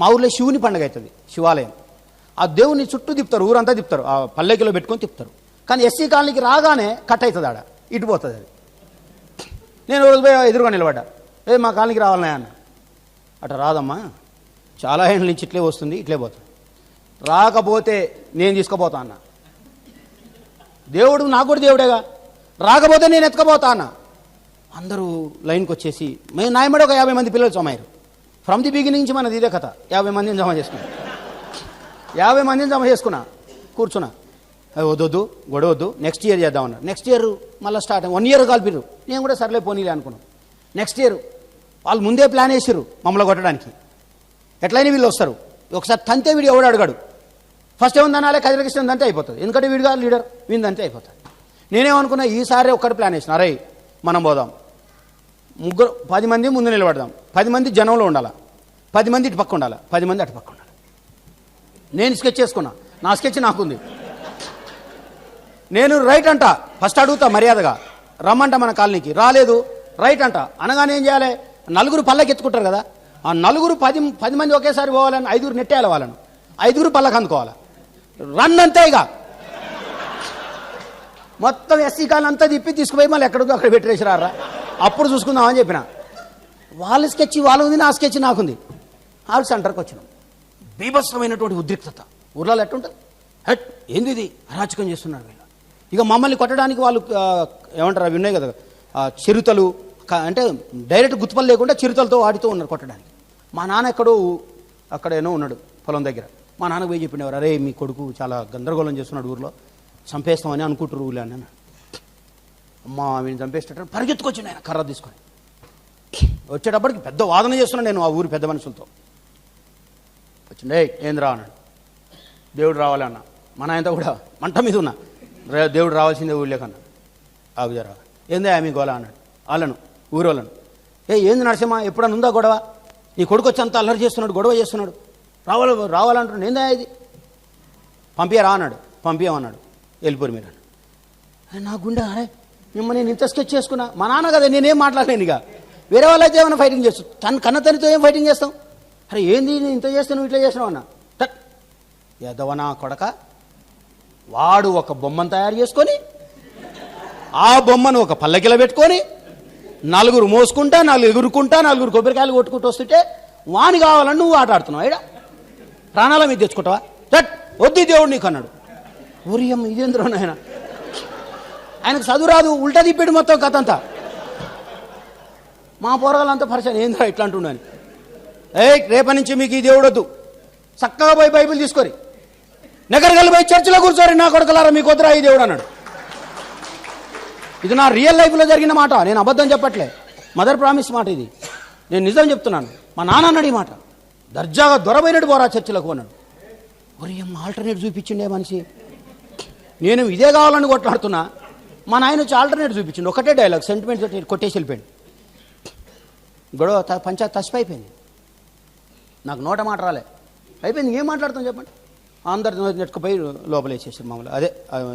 మా ఊర్లో శివుని పండుగ అవుతుంది శివాలయం. ఆ దేవుని చుట్టూ తిప్పుతారు ఊరంతా తిప్పుతారు ఆ పల్లెకిలో పెట్టుకొని తిప్పుతారు. కానీ ఎస్సీ కాలనీకి రాగానే కట్ అవుతుంది ఆడ ఇటు పోతుంది అది. నేను రోజు ఎదురుగా నిలబడ్డా. ఏ మా కాలనీకి రావాలనే అన్న. అట రాదమ్మా చాలా ఏళ్ళ నుంచి ఇట్లే వస్తుంది ఇట్లే పోతుంది. రాకపోతే నేను తీసుకుపోతా అన్న. దేవుడు నాకు కూడా దేవుడేగా రాకపోతే నేను ఎత్తుకపోతా అన్న. అందరూ లైన్కి వచ్చేసి మేము నాయమడ ఒక యాభై మంది పిల్లలు సోమారు ఫ్రమ్ ది బిగినింగ్ నుంచి మనది ఇదే కథ. యాభై మందిని జమ చేసుకున్నా. యాభై మందిని జమ చేసుకున్నా. కూర్చున్నా. వద్దొద్దు గొడవద్దు నెక్స్ట్ ఇయర్ చేద్దామన్నారు నెక్స్ట్ ఇయర్ మళ్ళీ స్టార్ట్ వన్ ఇయర్ కలిపిరు నేను కూడా సర్లే పోనీలే అనుకున్నాను నెక్స్ట్ ఇయర్ వాళ్ళు ముందే ప్లాన్ వేసారు మమ్మల్ని కొట్టడానికి. ఎట్లయినా వీళ్ళు వస్తారు. ఒకసారి తంతే వీడు ఎవడు అడగాడు. ఫస్ట్ ఏముందనాలే? కదిలకృష్ణ ఉందంటే అయిపోతుంది. ఎందుకంటే వీడుగా లీడర్. వీందంతే అయిపోతుంది. నేనేమనుకున్నా ఈసారి ఒక్కటి ప్లాన్ వేసిన. అరే మనం పోదాం. ముగ్గురు పది మంది ముందు నిలబడదాం. పది మంది జనంలో ఉండాలా? పది మంది ఇటు పక్క ఉండాలి? పది మంది అటు పక్క ఉండాలి? నేను స్కెచ్ చేసుకున్నా. నా స్కెచ్ నాకుంది. నేను రైట్ అంట. ఫస్ట్ అడుగుతా మర్యాదగా. రమ్మంట మన కాలనీకి. రాలేదు. రైట్ అంట. అనగానే ఏం చేయాలి? నలుగురు పల్లకి ఎత్తుకుంటారు కదా. ఆ నలుగురు పది పది మంది ఒకేసారి పోవాలని ఐదుగురు నెట్టేయాలి వాళ్ళను. ఐదుగురు పల్లకి అందుకోవాలి? రన్ అంతే ఇక. మొత్తం ఎస్సీ కాలం అంతా తిప్పి తీసుకుపోయి మళ్ళీ ఎక్కడికో అక్కడ పెట్టేసి రారా అప్పుడు చూసుకుందాం అని చెప్పిన. వాళ్ళ స్కెచ్ వాళ్ళ ఉంది నా స్కెచ్ నాకుంది. ఆల్ సెంటర్కి వచ్చినాం. బీభత్సమైనటువంటి ఉద్రిక్తత. ఊర్లలో ఎట్టుంటుంది హట్ ఏంది ఇది? అరాచకం చేస్తున్నారు వీళ్ళు. ఇక మమ్మల్ని కొట్టడానికి వాళ్ళు ఏమంటారు అవి ఉన్నాయి కదా చిరుతలు అంటే డైరెక్ట్ గుర్తుపలు లేకుండా చిరుతలతో వాటితో ఉన్నారు కొట్టడానికి. మా నాన్న ఎక్కడో అక్కడేనో ఉన్నాడు పొలం దగ్గర. మా నాన్న పోయి చెప్పినవారు అరే మీ కొడుకు చాలా గందరగోళం చేస్తున్నాడు ఊర్లో. చంపేస్తామని అనుకుంటారు ఊళ్ళో అని అమ్మా ఆమెను చంపేసేటట్టు పరిగెత్తుకొచ్చి నేను కర్ర తీసుకొని. వచ్చేటప్పటికి పెద్ద వాదన చేస్తున్నాను నేను ఆ ఊరి పెద్ద మనుషులతో. వచ్చిండే ఏంది రా అన్నాడు. దేవుడు రావాలన్న మన ఆయనతో కూడా మంట మీద ఉన్నా. రే దేవుడు రావాల్సిందే ఊళ్ళేకన్నా ఆగుజారా ఏందే ఆమె గోలా? అన్నాడు. వాళ్ళను ఊరోళ్ళను. ఏ ఏంది నరసింహ ఎప్పుడన్నా ఉందా గొడవ? నీ కొడుకు వచ్చి అంత అల్లరి చేస్తున్నాడు గొడవ చేస్తున్నాడు. రావాలి రావాలంటున్నాడు. ఏందా ఇది? పంపించరా అన్నాడు. పంపించమన్నాడు వెళ్ళిపోరు మీరు. నా గుండె అరే మిమ్మల్ని నేను ఇంత స్కెచ్ చేసుకున్నా? మా నాన్న కదా నేనేం మాట్లాడలేను ఇక. వేరే వాళ్ళైతే ఏమైనా ఫైటింగ్ చేస్తాం తన కన్న తనితో ఏం ఫైటింగ్ చేస్తాం? అరే ఏంది నేను ఇంత చేస్తే నువ్వు ఇట్లా చేసినావు అన్న? టట్ ఎదవనా కొడక వాడు ఒక బొమ్మను తయారు చేసుకొని ఆ బొమ్మను ఒక పల్లకిలో పెట్టుకొని నలుగురు మోసుకుంటా నలుగురు ఎగురుకుంటా నలుగురు కొబ్బరికాయలు కొట్టుకుంటూ వస్తుంటే వాని కావాలని నువ్వు ఆట ఆడుతున్నావు ఏడా? ప్రాణాల మీద తెచ్చుకుంటావా? టట్ వద్దు దేవుడు నీకు అన్నాడు. ఉరియం ఇదేంద్రో నాయన? ఆయనకు చదువు రాదు ఉల్టా తిప్పాడు మొత్తం కథ అంతా. మా పోరగాళ్ళంతా పరిచయం ఏందా ఇట్లా అంటున్నాను ఏ రేపటి నుంచి మీకు ఈ దేవుడొద్దు చక్కగా పోయి బైబిల్ తీసుకొని. నగరగల్లి పోయి చర్చిలో కూర్చోరి నా కొడుకులారా మీకు వద్దురా ఈ దేవుడు అన్నాడు. ఇది నా రియల్ లైఫ్లో జరిగిన మాట నేను అబద్ధం చెప్పట్లే. మదర్ ప్రామిస్ మాట ఇది. నేను నిజం చెప్తున్నాను. మా నాన్న అన్నాడు ఈ మాట. దర్జాగా దొరబైనట్టు పోరా చర్చిలకు అన్నాడు ఒరే అమ్మ ఆల్టర్నేట్ చూపించిండే మనిషి. నేను ఇదే కావాలని కొట్లాడుతున్నా. మా నాయన వచ్చి ఆల్టర్నేట్ చూపించింది ఒకటే డైలాగ్ సెంటిమెంట్ తోటి కొట్టేసి వెళ్ళిపోయింది గొడవ త- పంచాయత్ తసిపి అయిపోయింది నాకు నోట మాట రాలే. అయిపోయింది ఏం మాట్లాడతాం చెప్పండి? అందరు నెట్టుకుపోయి లోపల వేసేసారు మామూలు అదే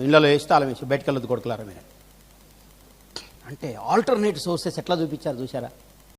ఇళ్ళలో వేసి తాళం వేసి కొడుకులారా మీరు. అంటే ఆల్టర్నేట్ సోర్సెస్ ఎట్లా చూపించారు చూసారా